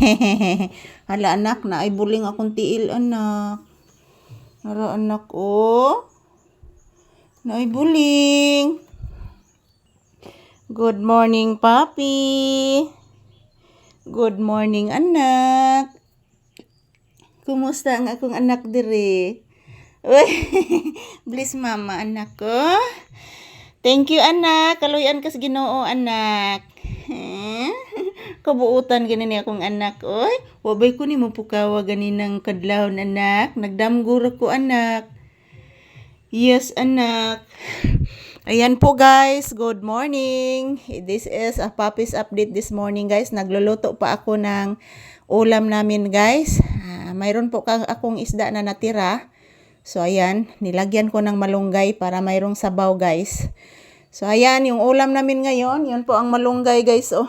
Hala anak, na ay buling akong tiil anak. Hala anak, oh. Na ay buling. Good morning, papi. Good morning, anak. Kumusta ang akong anak dire? Uy, bless mama anak ko. Thank you anak. Kaluyan ka sa Ginoo anak. Eh? Kabuutan gani ni akong anak. Oy, wabay ko ni mo pukawa ganinang kadlaw anak. Nagdamgur ko anak. Yes anak. Ayan po guys, good morning. This is a Papi's update this morning guys. Nagluluto pa ako ng ulam namin guys. Ah, mayroon po akong isda na natira. So ayan, nilagyan ko ng malunggay para mayroong sabaw guys. So ayan, yung ulam namin ngayon, yun po ang malunggay guys oh.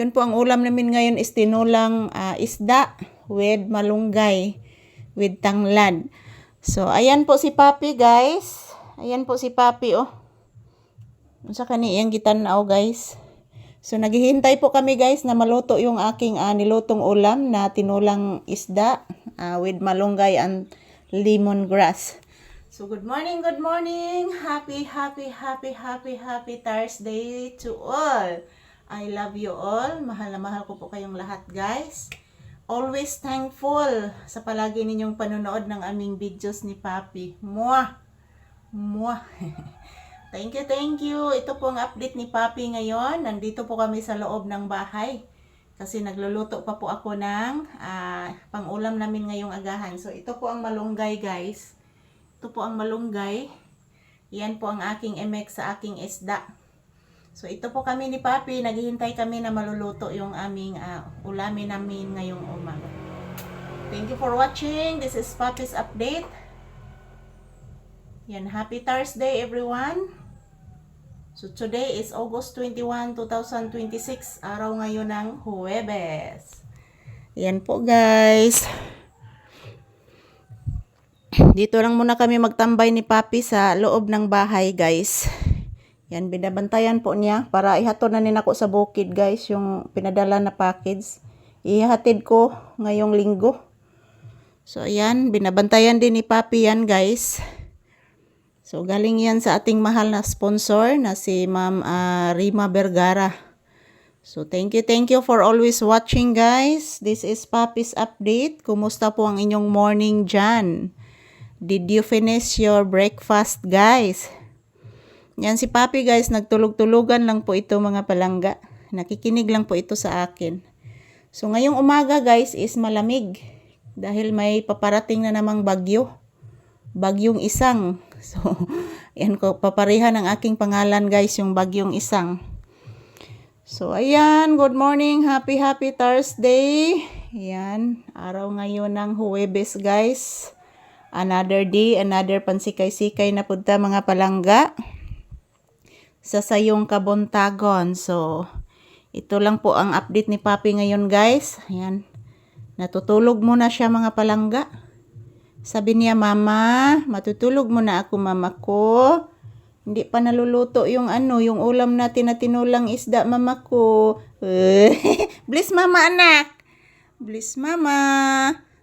Yun po ang ulam namin ngayon is tinulang ah, isda with malunggay with tanglad. So ayan po si Papi guys. Ayan po si Papi oh. Sa kaniyang gitanaw guys. So naghihintay po kami guys na maluto yung aking ah, nilutong ulam na tinulang isda ah, with malunggay and lemongrass. So good morning, good morning. Happy, happy, happy, happy, happy Thursday to all. I love you all. Mahal na mahal ko po kayong lahat guys. Always thankful sa palagi ninyong panonood ng aming videos ni Papi. Mwah! Mwah! Thank you, thank you. Ito po ang update ni Papi ngayon. Nandito po kami sa loob ng bahay. Kasi nagluluto pa po ako ng ah, pang-ulam namin ngayong agahan. So, ito po ang malunggay, guys. Ito po ang malunggay. Yan po ang aking emek sa aking isda. So, ito po kami ni Papi. Naghihintay kami na maluluto yung aming ah, ulamin namin ngayong umaga. Thank you for watching. This is Papi's update. Yan, happy Thursday everyone. So today is August 21, 2026, araw ngayon ng Huwebes. Yan po guys. Dito lang muna kami magtambay ni Papi sa loob ng bahay guys. Yan, binabantayan po niya para ihatod na nin ako sa bukid guys, yung pinadala na package. Ihatid ko ngayong linggo. So ayan, binabantayan din ni Papi yan guys. So galing yan sa ating mahal na sponsor na si Ma'am ah, Rima Vergara. So thank you, thank you for always watching guys. This is Papi's update. Kumusta po ang inyong morning dyan? Did you finish your breakfast guys? Yan si Papi guys, nagtulog-tulugan lang po ito mga palangga. Nakikinig lang po ito sa akin. So ngayong umaga guys is malamig dahil may paparating na namang bagyo. Bagyong isang. So, yan ko, paparihan ang aking pangalan guys, yung bagyong isang. So, ayan, good morning, happy happy Thursday. Ayan, araw ngayon ng Huwebes guys. Another day, another pansikay-sikay na punta mga palangga. Sa sayong kabuntagon. So, ito lang po ang update ni Papi ngayon guys. Ayan, natutulog muna siya mga palangga. Sabi niya, Mama, matutulog muna ako, Mama ko. Hindi pa naluluto yung ano, yung ulam natin na tinulang isda, Mama ko. Bliss, Mama, anak. Bliss, Mama.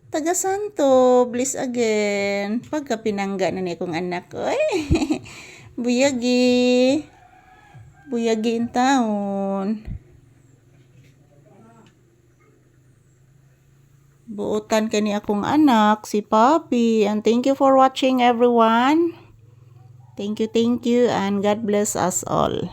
Taga Santo, bliss again. Pagka pinangga na niya kong anak ko. Buyagi. Buyagi in taon. buutan kani akong anak, si Papi. And thank you for watching everyone. Thank you, thank you, and God bless us all.